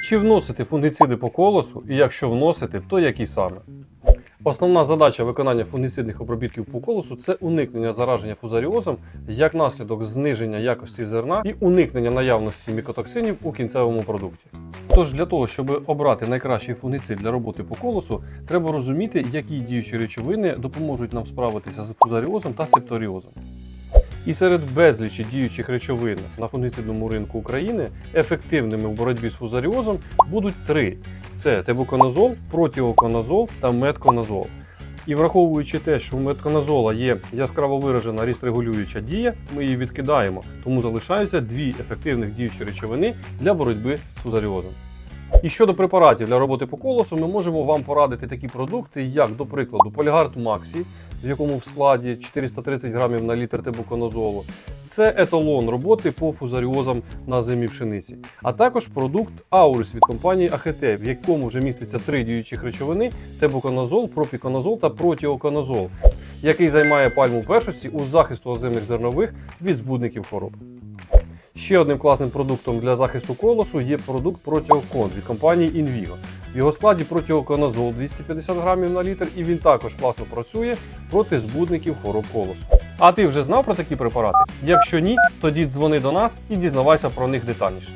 Чи вносити фунгіциди по колосу, і якщо вносити, то які саме? Основна задача виконання фунгіцидних обробітків по колосу це уникнення зараження фузаріозом як наслідок зниження якості зерна і уникнення наявності мікотоксинів у кінцевому продукті. Тож для того, щоб обрати найкращий фунгіцид для роботи по колосу, треба розуміти, які діючі речовини допоможуть нам справитися з фузаріозом та септоріозом. І серед безлічі діючих речовин на фунгіцидному ринку України ефективними в боротьбі з фузаріозом будуть три: це тебуконазол, протіоконазол та метконазол. І враховуючи те, що у метконазола є яскраво виражена рістрегулююча дія, ми її відкидаємо, тому залишаються дві ефективних діючі речовини для боротьби з фузаріозом. І щодо препаратів для роботи по колосу, ми можемо вам порадити такі продукти, як, до прикладу, Полігард Максі, в якому в складі 430 грамів на літр тебуконазолу. Це еталон роботи по фузаріозам на зимі пшениці. А також продукт Аурис від компанії АХТ, в якому вже міститься три діючих речовини: тебуконазол, пропіконазол та протіоконазол, який займає пальму першості у захисту озимих зернових від збудників хвороб. Ще одним класним продуктом для захисту колосу є продукт Протіокон від компанії Invigo. В його складі протіоконазол 250 грамів на літр, і він також класно працює проти збудників хвороб колосу. А ти вже знав про такі препарати? Якщо ні, тоді дзвони до нас і дізнавайся про них детальніше.